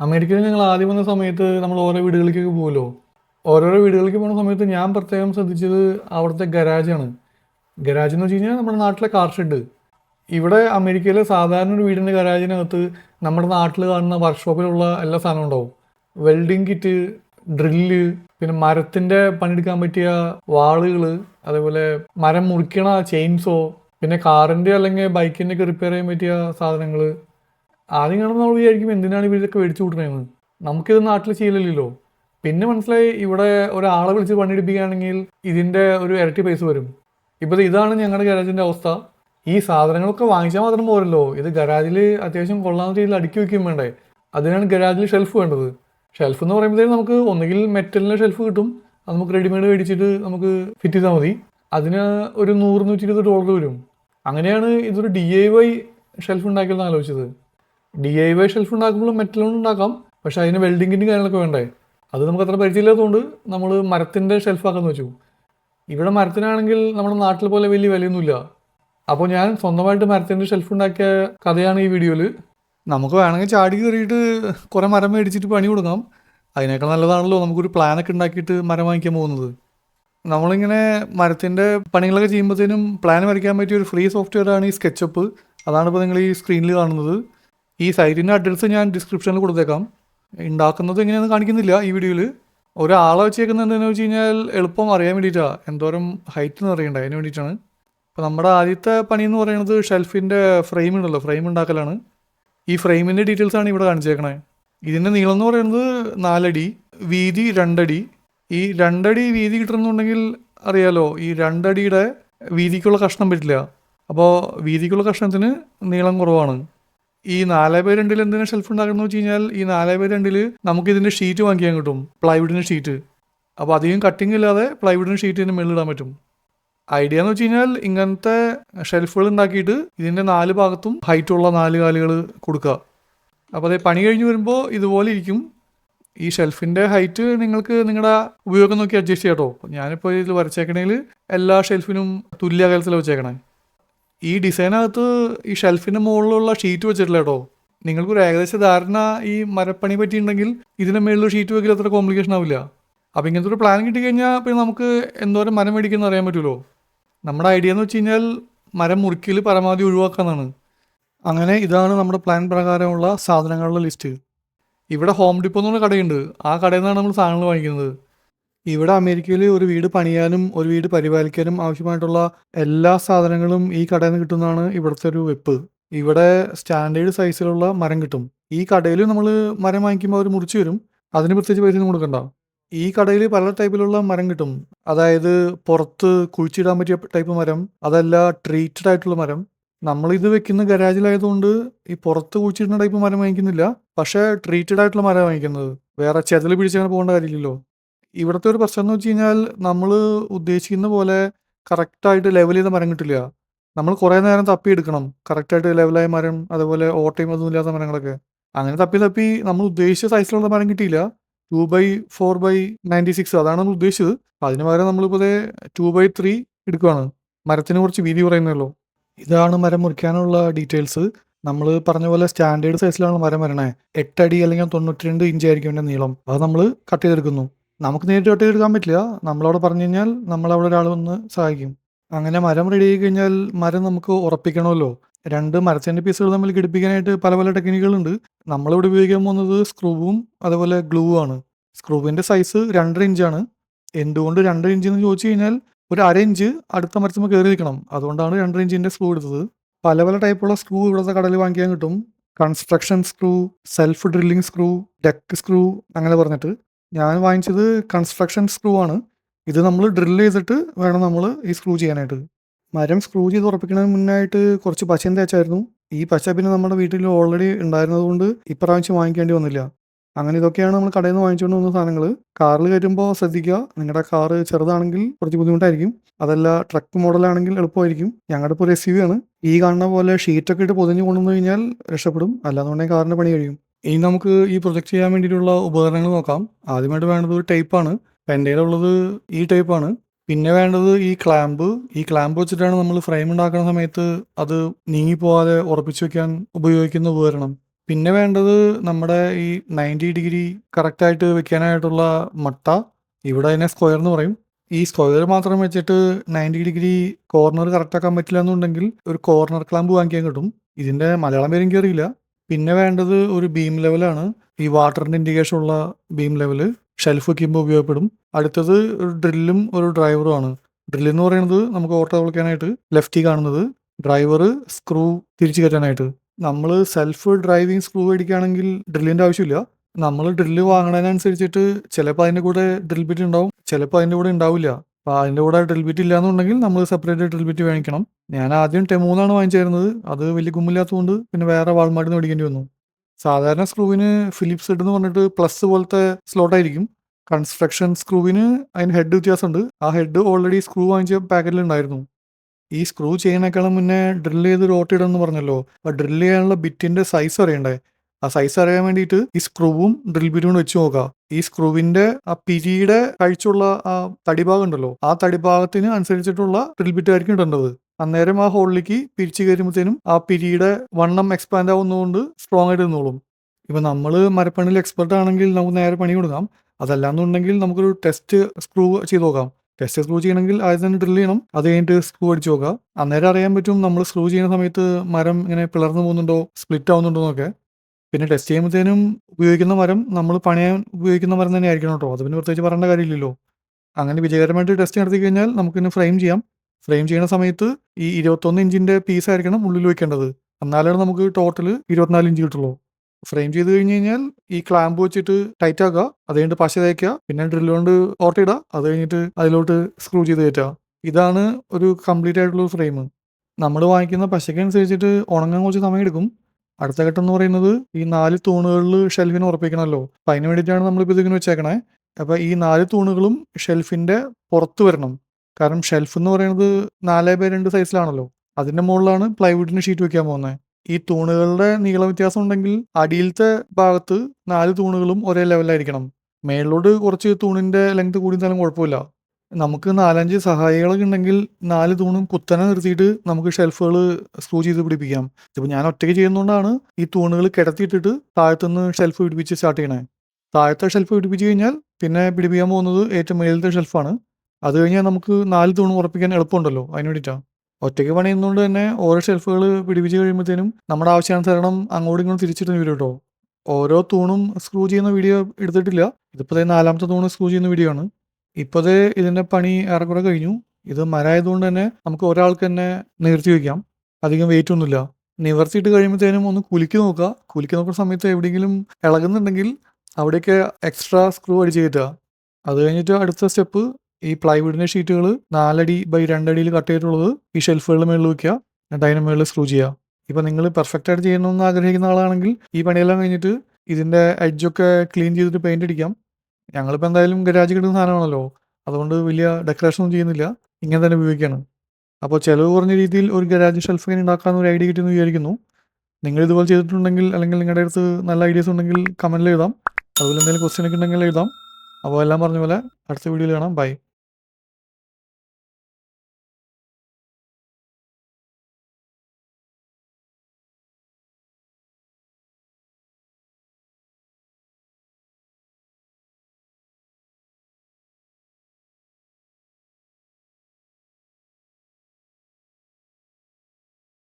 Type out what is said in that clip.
അമേരിക്കയിൽ ഞങ്ങൾ ആദ്യം വന്ന സമയത്ത് നമ്മൾ ഓരോ വീടുകളിലേക്കൊക്കെ പോകുമല്ലോ ഓരോരോ വീടുകളിലേക്ക് പോകുന്ന സമയത്ത് ഞാൻ പ്രത്യേകം ശ്രദ്ധിച്ചത് അവിടുത്തെ ഗരാജാണ് ഗരാജ് എന്ന് വെച്ച് കഴിഞ്ഞാൽ നമ്മുടെ നാട്ടിലെ കാർ ഷെഡ് ഇവിടെ അമേരിക്കയിലെ സാധാരണ ഒരു വീടിന്റെ ഗരാജിനകത്ത് നമ്മുടെ നാട്ടിൽ കാണുന്ന വർക്ക്ഷോപ്പിലുള്ള എല്ലാ സാധനവും ഉണ്ടാവും. വെൽഡിങ് കിറ്റ് ഡ്രില്ല് പിന്നെ മരത്തിന്റെ പണിയെടുക്കാൻ പറ്റിയ വാളുകൾ അതേപോലെ മരം മുറിക്കണ ചെയിൻസോ പിന്നെ കാറിന്റെ അല്ലെങ്കിൽ ബൈക്കിന്റെ ഒക്കെ റിപ്പയർ ചെയ്യാൻ പറ്റിയ സാധനങ്ങൾ. ആദ്യം കാണുമ്പോൾ നമ്മൾ വിചാരിക്കും എന്തിനാണ് ഇവരിതൊക്കെ മേടിച്ചു കൂട്ടണേന്ന് നമുക്കിത് നാട്ടിൽ ചെയ്യില്ലല്ലോ പിന്നെ മനസ്സിലായി ഇവിടെ ഒരാളെ വിളിച്ച് പണിയെടുപ്പിക്കുകയാണെങ്കിൽ ഇതിന്റെ ഒരു ഇരട്ടി പൈസ വരും. ഇപ്പോൾ ഇതാണ് ഞങ്ങളുടെ ഗരാജിന്റെ അവസ്ഥ. ഈ സാധനങ്ങളൊക്കെ വാങ്ങിച്ചാൽ മാത്രം പോരല്ലോ. ഇത് ഗരാജിൽ അത്യാവശ്യം കൊള്ളാവുന്ന രീതിയിൽ അടുക്കി വയ്ക്കുകയും വേണ്ടേ. അതിനാണ് ഗരാജിൽ ഷെൽഫ് വേണ്ടത്. ഷെൽഫ് എന്ന് പറയുമ്പോഴത്തേക്കും നമുക്ക് ഒന്നുകിൽ മെറ്റലിന്റെ ഷെൽഫ് കിട്ടും. അത് നമുക്ക് റെഡിമെയ്ഡ് മേടിച്ചിട്ട് നമുക്ക് ഫിറ്റ് ചെയ്താൽ മതി. അതിന് ഒരു നൂറ് നൂറ്റി ഇരുപത് ഡോളർ വരും. അങ്ങനെയാണ് ഇതൊരു ഡി ഐ വൈ ഷെൽഫ് ഉണ്ടാക്കിയെന്ന് ആലോചിച്ചത്. ഡി ഐ വൈ ഷെൽഫ് ഉണ്ടാക്കുമ്പോൾ മെറ്റൽ കൊണ്ട് ഉണ്ടാക്കാം. പക്ഷേ അതിന് വെൽഡിങ്ങിന്റെ കാര്യങ്ങളൊക്കെ വേണ്ടേ? അത് നമുക്ക് അത്ര പരിചയമില്ലാത്തതുകൊണ്ട് നമ്മൾ മരത്തിന്റെ ഷെൽഫാക്കാന്ന് വെച്ചു. ഇവിടെ മരത്തിനാണെങ്കിൽ നമ്മുടെ നാട്ടിൽ പോലെ വലിയ വിലയൊന്നുമില്ല. അപ്പോൾ ഞാൻ സ്വന്തമായിട്ട് മരത്തിന്റെ ഷെൽഫ് ഉണ്ടാക്കിയ കഥയാണ് ഈ വീഡിയോയിൽ നമുക്ക് വേണമെങ്കിൽ ചാടി കയറിയിട്ട് കുറേ മരം മേടിച്ചിട്ട് പണി കൊടുക്കാം. അതിനേക്കാൾ നല്ലതാണല്ലോ നമുക്കൊരു പ്ലാനൊക്കെ ഉണ്ടാക്കിയിട്ട് മരം വാങ്ങിക്കാൻ പോകുന്നത്. നമ്മളിങ്ങനെ മരത്തിന്റെ പണികളൊക്കെ ചെയ്യുമ്പോഴത്തേനും പ്ലാൻ വരയ്ക്കാൻ പറ്റിയ ഒരു ഫ്രീ സോഫ്റ്റ്വെയർ ആണ് ഈ സ്കെച്ചപ്പ് അതാണ് ഇപ്പോൾ നിങ്ങൾ ഈ സ്ക്രീനിൽ കാണുന്നത്. ഈ സൈറ്റിന്റെ അഡ്രസ്സ് ഞാൻ ഡിസ്ക്രിപ്ഷനിൽ കൊടുത്തേക്കാം. ഉണ്ടാക്കുന്നത് എങ്ങനെയാണെന്ന് കാണിക്കുന്നില്ല ഈ വീഡിയോയിൽ ഒരാളെ വെച്ചേക്കുന്നത് എന്താണെന്ന് വെച്ച് കഴിഞ്ഞാൽ എളുപ്പം അറിയാൻ വേണ്ടിയിട്ടാണ് എന്തോരം ഹൈറ്റ് എന്ന് അറിയണ്ടേ അതിന് വേണ്ടിയിട്ടാണ്. അപ്പോൾ നമ്മുടെ ആദ്യത്തെ പണി എന്ന് പറയുന്നത് ഷെൽഫിന്റെ ഫ്രെയിം ഉണ്ടല്ലോ ഫ്രെയിം ഉണ്ടാക്കലാണ് ഈ ഫ്രെയിമിന്റെ ഡീറ്റെയിൽസ് ആണ് ഇവിടെ കാണിച്ചേക്കണേ. ഇതിന്റെ നീളം എന്ന് പറയുന്നത് നാലടി വീതി രണ്ടടി. ഈ രണ്ടടി വീതി കിട്ടണമെന്നുണ്ടെങ്കിൽ അറിയാലോ ഈ രണ്ടടിയുടെ വീതിക്കുള്ള കഷ്ണം പറ്റില്ല. അപ്പോൾ വീതിക്കുള്ള കഷ്ണത്തിന് നീളം കുറവാണ്. ഈ നാല് ബൈ രണ്ടിൽ എന്തിനാ ഷെൽഫ് ഉണ്ടാക്കുന്നത് വെച്ച് കഴിഞ്ഞാൽ ഈ നാല് ബൈ രണ്ടിൽ നമുക്ക് ഇതിന്റെ ഷീറ്റ് വാങ്ങിക്കാൻ കിട്ടും. പ്ലൈവുഡിന്റെ ഷീറ്റ് അപ്പോൾ അധികം കട്ടിങ് ഇല്ലാതെ പ്ലൈവുഡിന്റെ ഷീറ്റ് ഇതിന് മുകളിലിടാൻ പറ്റും. ഐഡിയ എന്ന് വെച്ച് കഴിഞ്ഞാൽ ഇങ്ങനത്തെ ഷെൽഫുകൾ ഉണ്ടാക്കിയിട്ട് ഇതിന്റെ നാല് ഭാഗത്തും ഹൈറ്റുള്ള നാല് കാലുകൾ കൊടുക്കുക. അപ്പോൾ അതേ പണി കഴിഞ്ഞ് വരുമ്പോൾ ഇതുപോലെ ഇരിക്കും. ഈ ഷെൽഫിന്റെ ഹൈറ്റ് നിങ്ങൾക്ക് നിങ്ങളുടെ ഉപയോഗം നോക്കി അഡ്ജസ്റ്റ് ചെയ്യാം കേട്ടോ ഞാനിപ്പോൾ ഇതിൽ വരച്ചേക്കണേൽ എല്ലാ ഷെൽഫിനും തുല്യ അകലത്തിൽ വെച്ചേക്കണേ. ഈ ഡിസൈനകത്ത് ഈ ഷെൽഫിന്റെ മുകളിലുള്ള ഷീറ്റ് വെച്ചിട്ടില്ല കേട്ടോ. നിങ്ങൾക്കൊരു ഏകദേശ ധാരണ ഈ മരപ്പണി പറ്റിയിട്ടുണ്ടെങ്കിൽ ഇതിന്റെ മേളിൽ ഷീറ്റ് വെക്കൽ അത്ര കോംപ്ലിക്കേഷൻ ആവില്ല. അപ്പോൾ ഇങ്ങനത്തെ ഒരു പ്ലാൻ കിട്ടിക്കഴിഞ്ഞാൽ പിന്നെ നമുക്ക് എന്തോരം മരം മേടിക്കുന്ന അറിയാൻ പറ്റുമല്ലോ. നമ്മുടെ ഐഡിയ എന്ന് വെച്ച് കഴിഞ്ഞാൽ മരം മുറിക്കൽ പരമാവധി ഒഴിവാക്കാന്നാണ്. അങ്ങനെ ഇതാണ് നമ്മുടെ പ്ലാൻ പ്രകാരമുള്ള സാധനങ്ങളുടെ ലിസ്റ്റ് ഇവിടെ ഹോം ഡിപ്പോ എന്ന് പറഞ്ഞ കടയുണ്ട്. ആ കടയിൽ നിന്നാണ് നമ്മൾ സാധനങ്ങൾ വാങ്ങിക്കുന്നത്. ഇവിടെ അമേരിക്കയിൽ ഒരു വീട് പണിയാനും ഒരു വീട് പരിപാലിക്കാനും ആവശ്യമായിട്ടുള്ള എല്ലാ സാധനങ്ങളും ഈ കടയിൽ നിന്ന് കിട്ടുന്നതാണ് ഇവിടുത്തെ ഒരു വെപ്പ്. ഇവിടെ സ്റ്റാൻഡേർഡ് സൈസിലുള്ള മരം കിട്ടും. ഈ കടയിൽ നമ്മൾ മരം വാങ്ങിക്കുമ്പോൾ അവർ മുറിച്ച് വരും അതിന് പ്രത്യേകിച്ച് പൈസ ഒന്നും കൊടുക്കണ്ട. ഈ കടയിൽ പല ടൈപ്പിലുള്ള മരം കിട്ടും. അതായത് പുറത്ത് കുഴിച്ചിടാൻ പറ്റിയ ടൈപ്പ് മരം അതല്ല ട്രീറ്റഡ് ആയിട്ടുള്ള മരം. നമ്മളിത് വെക്കുന്ന ഗരാജിലായതുകൊണ്ട് ഈ പുറത്ത് കുഴിച്ചിടുന്ന ടൈപ്പ് മരം വാങ്ങിക്കുന്നില്ല. പക്ഷേ ട്രീറ്റഡ് ആയിട്ടുള്ള മരം വാങ്ങിക്കുന്നത്. വേറെ ചെതൽ പിടിച്ചങ്ങനെ പോകേണ്ട കാര്യമില്ലല്ലോ. ഇവിടുത്തെ ഒരു പ്രശ്നം എന്ന് വെച്ച് കഴിഞ്ഞാൽ നമ്മൾ ഉദ്ദേശിക്കുന്ന പോലെ കറക്റ്റായിട്ട് ലെവൽ ചെയ്ത മരം കിട്ടില്ല. നമ്മൾ കുറേ നേരം തപ്പി എടുക്കണം. കറക്റ്റായിട്ട് ലെവലായ മരം അതുപോലെ ഓട്ടയും അതൊന്നും ഇല്ലാത്ത മരങ്ങളൊക്കെ. അങ്ങനെ തപ്പി തപ്പി നമ്മൾ ഉദ്ദേശിച്ച സൈസിലുള്ള മരം കിട്ടിയില്ല. Two by four by ninety six അതാണ് നമ്മൾ ഉദ്ദേശിച്ചത്. അതിന് പകരം നമ്മളിപ്പോൾ ടു ബൈ ത്രീ എടുക്കുവാണ്. മരത്തിന് കുറച്ച് വീതി പറയുന്നല്ലോ ഇതാണ് മരം മുറിക്കാനുള്ള ഡീറ്റെയിൽസ് നമ്മൾ പറഞ്ഞ പോലെ സ്റ്റാൻഡേർഡ് സൈസിലാണ് മരം വരണേ. എട്ടടി അല്ലെങ്കിൽ തൊണ്ണൂറ്റി രണ്ട് ഇഞ്ച് ആയിരിക്കും എന്റെ നീളം. അത് നമ്മൾ കട്ട് ചെയ്തെടുക്കുന്നു. നമുക്ക് നേരിട്ട് കട്ട് എടുക്കാൻ പറ്റില്ല. നമ്മളവിടെ പറഞ്ഞു കഴിഞ്ഞാൽ നമ്മളവിടെ ഒരാൾ വന്ന് സഹായിക്കും. അങ്ങനെ മരം റെഡി ആയി കഴിഞ്ഞാൽ മരം നമുക്ക് ഉറപ്പിക്കണമല്ലോ. രണ്ട് മരത്തിന്റെ പീസുകൾ തമ്മിൽ ഘടിപ്പിക്കാനായിട്ട് പല പല ടെക്നിക്കുകളുണ്ട് നമ്മളിവിടെ ഉപയോഗിക്കാൻ പോകുന്നത് സ്ക്രൂവും അതുപോലെ ഗ്ലൂ ആണ്. സ്ക്രൂവിന്റെ സൈസ് രണ്ടര ഇഞ്ചാണ് എന്തുകൊണ്ട് രണ്ടര ഇഞ്ച് എന്ന് ചോദിച്ചു കഴിഞ്ഞാൽ ഒരു അര ഇഞ്ച് അടുത്ത മരത്തുമ്പോൾ കയറി നിൽക്കണം. അതുകൊണ്ടാണ് രണ്ടര ഇഞ്ചിന്റെ സ്ക്രൂ എടുത്തത്. പല പല ടൈപ്പുള്ള സ്ക്രൂ ഇവിടുത്തെ കടയിൽ വാങ്ങിക്കാൻ കിട്ടും. Construction screw self drilling screw deck screw അങ്ങനെ പറഞ്ഞിട്ട്. ഞാൻ വാങ്ങിച്ചത് കൺസ്ട്രക്ഷൻ സ്ക്രൂ ആണ്. ഇത് നമ്മൾ ഡ്രിൽ ചെയ്തിട്ട് വേണം നമ്മൾ ഈ സ്ക്രൂ ചെയ്യാനായിട്ട്. മരം സ്ക്രൂ ചെയ്ത് ഉറപ്പിക്കുന്നതിന് മുന്നായിട്ട് കുറച്ച് പശയും തേച്ചായിരുന്നു. ഈ പശ പിന്നെ നമ്മുടെ വീട്ടിൽ ഓൾറെഡി ഉണ്ടായിരുന്നതുകൊണ്ട് ഇപ്രാവശ്യം വാങ്ങിക്കേണ്ടി വന്നില്ല. അങ്ങനെ ഇതൊക്കെയാണ് നമ്മൾ കടയിൽ നിന്ന് വാങ്ങിച്ചുകൊണ്ട് വന്ന സാധനങ്ങൾ. കാറിൽ കയറ്റുമ്പോൾ ശ്രദ്ധിക്കുക. നിങ്ങളുടെ കാറ് ചെറുതാണെങ്കിൽ കുറച്ച് ബുദ്ധിമുട്ടായിരിക്കും. അതല്ല ട്രക്ക് മോഡലാണെങ്കിൽ എളുപ്പമായിരിക്കും. ഞങ്ങളുടെ ഇപ്പോൾ ഒരു എസ് യു ആണ്. ഈ കാണുന്ന പോലെ ഷീറ്റൊക്കെ ഇട്ട് പൊതിഞ്ഞ് കൊണ്ടുവന്നു കഴിഞ്ഞാൽ രക്ഷപ്പെടും. അല്ലാന്നുണ്ടെങ്കിൽ കാറിന്റെ പണി കഴിയും. ഇനി നമുക്ക് ഈ പ്രൊജക്റ്റ് ചെയ്യാൻ വേണ്ടിയിട്ടുള്ള ഉപകരണങ്ങൾ നോക്കാം. ആദ്യമായിട്ട് വേണ്ടത് ഒരു ടൈപ്പാണ് ആണ്. എന്റെ ഉള്ളത് ഈ ടൈപ്പാണ് പിന്നെ വേണ്ടത് ഈ ക്ലാമ്പ് ഈ ക്ലാമ്പ് വെച്ചിട്ടാണ് നമ്മൾ ഫ്രെയിം ഉണ്ടാക്കുന്ന സമയത്ത് അത് നീങ്ങിപ്പോവാതെ ഉറപ്പിച്ചു വെക്കാൻ ഉപയോഗിക്കുന്ന ഉപകരണം. പിന്നെ വേണ്ടത് നമ്മുടെ ഈ നയന്റി ഡിഗ്രി കറക്റ്റായിട്ട് വെക്കാനായിട്ടുള്ള മട്ട. ഇവിടെ അതിനെ സ്ക്വയർ എന്ന് പറയും. ഈ സ്ക്വയർ മാത്രം വെച്ചിട്ട് നയന്റി ഡിഗ്രി കോർണർ കറക്റ്റാക്കാൻ പറ്റില്ല എന്നുണ്ടെങ്കിൽ ഒരു കോർണർ ക്ലാമ്പ് വാങ്ങിക്കാൻ കിട്ടും. ഇതിന്റെ മലയാളം പേര് കയറിയില്ല പിന്നെ വേണ്ടത് ഒരു ബീം ലെവലാണ് ഈ വാട്ടറിന്റെ ഇൻഡിക്കേഷൻ ഉള്ള ബീം ലെവൽ ഷെൽഫ് വയ്ക്കുമ്പോൾ ഉപയോഗപ്പെടും. അടുത്തത് ഒരു ഡ്രില്ലും ഒരു ഡ്രൈവറും ആണ്. ഡ്രില്ല് എന്ന് പറയുന്നത് നമുക്ക് ഓട്ടോ വിളിക്കാനായിട്ട് ലെഫ്റ്റി കാണുന്നത്. ഡ്രൈവർ സ്ക്രൂ തിരിച്ചു കയറ്റാനായിട്ട്. നമ്മൾ സെൽഫ് ഡ്രൈവിംഗ് സ്ക്രൂ മേടിക്കുകയാണെങ്കിൽ ഡ്രില്ലിന്റെ ആവശ്യമില്ല. നമ്മൾ ഡ്രില്ല് വാങ്ങണതിനനുസരിച്ചിട്ട് ചിലപ്പോൾ അതിന്റെ കൂടെ ഡ്രിൽ ബിറ്റ് ഉണ്ടാവും. ചിലപ്പോൾ അതിന്റെ കൂടെ ഉണ്ടാവില്ല. അപ്പോൾ അതിന്റെ കൂടെ ഡ്രിൽ ബിറ്റ് ഇല്ലാന്നുണ്ടെങ്കിൽ നമ്മൾ സെപ്പറേറ്റ് ഡ്രിൽ ബിറ്റ് വാങ്ങിക്കണം. ഞാൻ ആദ്യം ടെമൂന്നാണ് വാങ്ങിച്ചായിരുന്നത് അത് വലിയ ഗുമ്മില്ലാത്തതുകൊണ്ട് പിന്നെ വേറെ വാൾമാർട്ടിൽ നിന്ന് മേടിക്കേണ്ടി വന്നു. സാധാരണ സ്ക്രൂവിന് ഫിലിപ്സ് ഹെഡ് എന്ന് പറഞ്ഞിട്ട് പ്ലസ് പോലത്തെ സ്ലോട്ടായിരിക്കും കൺസ്ട്രക്ഷൻ സ്ക്രൂവിന് അതിന് ഹെഡ് വ്യത്യാസമുണ്ട്. ആ ഹെഡ് ഓൾറെഡി സ്ക്രൂ വാങ്ങിച്ച പാക്കറ്റിൽ ഉണ്ടായിരുന്നു. ഈ സ്ക്രൂ ചെയ്യുന്നേക്കാളും മുന്നേ ഡ്രില്ല് ചെയ്ത് റോട്ട് ഇടുമെന്ന് പറഞ്ഞല്ലോ. അപ്പോൾ ഡ്രില്ല് ചെയ്യാനുള്ള ബിറ്റിന്റെ സൈസ് അറിയണ്ടേ? ആ സൈസ് അറിയാൻ വേണ്ടിയിട്ട് ഈ സ്ക്രൂവും ഡ്രിൽ ബിറ്റും വെച്ച് നോക്കുക ഈ സ്ക്രൂവിന്റെ ആ പിരിയുടെ കഴിച്ചുള്ള ആ തടിഭാഗം ഉണ്ടല്ലോ ആ തടിഭാഗത്തിന് അനുസരിച്ചിട്ടുള്ള ഡ്രിൽ ബിറ്റ് ആയിരിക്കും ഇടേണ്ടത്. അന്നേരം ആ ഹോളിലേക്ക് പിരിച്ചു കയറുമ്പോഴത്തേനും ആ പിരിയുടെ വണ്ണം എക്സ്പാൻഡ് ആവുന്നതുകൊണ്ട് സ്ട്രോങ് ആയിട്ട് നിന്നോളും. ഇപ്പം നമ്മൾ മരപ്പണിയിൽ എക്സ്പെർട്ട് ആണെങ്കിൽ നമുക്ക് നേരെ പണി കൊടുക്കാം. അതല്ലാന്നുണ്ടെങ്കിൽ നമുക്കൊരു ടെസ്റ്റ് സ്ക്രൂ ചെയ്ത് നോക്കാം. ടെസ്റ്റ് സ്ക്രൂ ചെയ്യണമെങ്കിൽ ആദ്യം തന്നെ ഡ്രിൽ ചെയ്യണം. അത് കഴിഞ്ഞിട്ട് സ്ക്രൂ അടിച്ച് നോക്കുക അന്നേരം അറിയാൻ പറ്റും നമ്മൾ സ്ക്രൂ ചെയ്യുന്ന സമയത്ത് മരം ഇങ്ങനെ പിളർന്നു പോകുന്നുണ്ടോ സ്പ്ലിറ്റ് ആവുന്നുണ്ടോ എന്നൊക്കെ. പിന്നെ ടെസ്റ്റ് ചെയ്യുമ്പോഴത്തേനും ഉപയോഗിക്കുന്ന മരം നമ്മൾ പണിയാൻ ഉപയോഗിക്കുന്ന മരം തന്നെ ആയിരിക്കണം കേട്ടോ. അത് പിന്നെ പ്രത്യേകിച്ച് പറയേണ്ട കാര്യമില്ലല്ലോ. അങ്ങനെ വിജയകരമായിട്ട് ടെസ്റ്റ് നടത്തി കഴിഞ്ഞാൽ നമുക്കിന്ന് ഫ്രെയിം ചെയ്യാം. ഫ്രെയിം ചെയ്യുന്ന സമയത്ത് ഈ ഇരുപത്തൊന്ന് ഇഞ്ചിന്റെ പീസ് ആയിരിക്കണം ഉള്ളിൽ വെക്കേണ്ടത്. എന്നാലാണ് നമുക്ക് ടോട്ടൽ ഇരുപത്തിനാല് ഇഞ്ച് കിട്ടുള്ളൂ. ഫ്രെയിം ചെയ്ത് കഴിഞ്ഞ് കഴിഞ്ഞാൽ ഈ ക്ലാമ്പ് വെച്ചിട്ട് ടൈറ്റ് ആക്കുക. അത് കഴിഞ്ഞിട്ട് പശ തേക്കുക. പിന്നെ ഡ്രില്ല് കൊണ്ട് ഓർട്ടിടുക അത് കഴിഞ്ഞിട്ട് അതിലോട്ട് സ്ക്രൂ ചെയ്ത് കയറ്റുക. ഇതാണ് ഒരു കംപ്ലീറ്റ് ആയിട്ടുള്ള ഫ്രെയിം നമ്മൾ വാങ്ങിക്കുന്ന പശയ്ക്കനുസരിച്ചിട്ട് ഉണങ്ങാൻ കുറച്ച് സമയം എടുക്കും. അടുത്ത ഘട്ടം എന്ന് പറയുന്നത് ഈ നാല് തൂണുകളിൽ ഷെൽഫിന് ഉറപ്പിക്കണമല്ലോ. അപ്പം അതിന് വേണ്ടിയിട്ടാണ് നമ്മളിപ്പോൾ ഇതിങ്ങനെ വെച്ചേക്കണേ. അപ്പോൾ ഈ നാല് തൂണുകളും ഷെൽഫിന്റെ പുറത്ത് വരണം. കാരണം ഷെൽഫ് എന്ന് പറയുന്നത് നാല് ബൈ രണ്ട് സൈസിലാണല്ലോ അതിന്റെ മുകളിലാണ് പ്ലൈവുഡിന് ഷീറ്റ് വെക്കാൻ പോകുന്നത്. ഈ തൂണുകളുടെ നീള വ്യത്യാസം ഉണ്ടെങ്കിൽ അടിയിലത്തെ ഭാഗത്ത് നാല് തൂണുകളും ഒരേ ലെവലായിരിക്കണം മേളിലോട്ട് കുറച്ച് തൂണിന്റെ ലെങ്ത് കൂടി തന്നാലും കുഴപ്പമില്ല. നമുക്ക് നാലഞ്ച് സഹായികളൊക്കെ ഉണ്ടെങ്കിൽ നാല് തൂണും കുത്തനെ നിർത്തിയിട്ട് നമുക്ക് ഷെൽഫുകൾ സ്ക്രൂ ചെയ്ത് പിടിപ്പിക്കാം. ഇതിപ്പോൾ ഞാൻ ഒറ്റയ്ക്ക് ചെയ്യുന്നതുകൊണ്ടാണ് ഈ തൂണുകൾ കിടത്തിയിട്ടിട്ട് താഴത്തുനിന്ന് ഷെൽഫ് പിടിപ്പിച്ച് സ്റ്റാർട്ട് ചെയ്യണേ. താഴത്തെ ഷെൽഫ് പിടിപ്പിച്ച് കഴിഞ്ഞാൽ പിന്നെ പിടിപ്പിക്കാൻ പോകുന്നത് ഏറ്റവും മേലത്തെ ഷെൽഫാണ് അത് കഴിഞ്ഞാൽ നമുക്ക് നാല് തൂണ് ഉറപ്പിക്കാൻ എളുപ്പമുണ്ടല്ലോ അതിന് വേണ്ടിയിട്ടാണ് ഒറ്റയ്ക്ക് പണിയുന്നതുകൊണ്ട് തന്നെ ഓരോ ഷെൽഫുകൾ പിടിപ്പിച്ച് കഴിയുമ്പോഴത്തേനും നമ്മുടെ ആവശ്യാനുസരണം അങ്ങോട്ടും ഇങ്ങോട്ടും തിരിച്ചിട്ട് വരും കേട്ടോ. ഓരോ തൂണും സ്ക്രൂ ചെയ്യുന്ന വീഡിയോ എടുത്തിട്ടില്ല. ഇതിപ്പോൾ നാലാമത്തെ തൂണ് സ്ക്രൂ ചെയ്യുന്ന വീഡിയോ ആണ്. ഇപ്പോഴത്തെ ഇതിന്റെ പണി ഏറെക്കുറെ കഴിഞ്ഞു. ഇത് മരമായതുകൊണ്ട് തന്നെ നമുക്ക് ഒരാൾക്ക് തന്നെ നിവർത്തി വയ്ക്കാം. അധികം വെയിറ്റ് ഒന്നുമില്ല. നിവർത്തിയിട്ട് കഴിയുമ്പോഴത്തേനും ഒന്ന് കുലുക്കി നോക്കുക. കുലുക്കി നോക്കുന്ന സമയത്ത് എവിടെയെങ്കിലും ഇളകുന്നുണ്ടെങ്കിൽ അവിടെയൊക്കെ എക്സ്ട്രാ സ്ക്രൂ അടിച്ച് കയറ്റുക അത് കഴിഞ്ഞിട്ട് അടുത്ത സ്റ്റെപ്പ് ഈ പ്ലൈവുഡിന്റെ ഷീറ്റുകൾ നാലടി ബൈ രണ്ടടിയിൽ കട്ട് ചെയ്തിട്ടുള്ളത് ഈ ഷെൽഫുകളുടെ മുകളിൽ വയ്ക്കുക അതിന് മുകളിൽ സ്ക്രൂ ചെയ്യുക. ഇപ്പം നിങ്ങൾ പെർഫെക്റ്റ് ആയിട്ട് ചെയ്യണമെന്ന് ആഗ്രഹിക്കുന്ന ആളാണെങ്കിൽ ഈ പണിയെല്ലാം കഴിഞ്ഞിട്ട് ഇതിന്റെ എഡ്ജൊക്കെ ക്ലീൻ ചെയ്തിട്ട് പെയിന്റ് അടിക്കാം. ഞങ്ങളിപ്പോൾ എന്തായാലും ഗരാജ് കിട്ടുന്ന സാധനമാണല്ലോ. അതുകൊണ്ട് വലിയ ഡെക്കറേഷൻ ഒന്നും ചെയ്യുന്നില്ല. ഇങ്ങനെ തന്നെ ഉപയോഗിക്കുകയാണ് അപ്പോൾ ചിലവ് കുറഞ്ഞ രീതിയിൽ ഒരു ഗരാജ് ഷെൽഫ് ഇങ്ങനെ ഉണ്ടാക്കാമെന്ന് ഒരു ഐഡിയ കിട്ടിയെന്ന് വിചാരിക്കുന്നു. നിങ്ങൾ ഇതുപോലെ ചെയ്തിട്ടുണ്ടെങ്കിൽ അല്ലെങ്കിൽ നിങ്ങളുടെ അടുത്ത് നല്ല ഐഡിയസ് ഉണ്ടെങ്കിൽ കമന്റിൽ എഴുതാം. അതുപോലെ എന്തെങ്കിലും ക്വസ്റ്റ്യൻ ഒക്കെ ഉണ്ടെങ്കിൽ എഴുതാം. അപ്പോൾ എല്ലാം പറഞ്ഞ പോലെ അടുത്ത വീഡിയോയിൽ കാണാം. ബൈ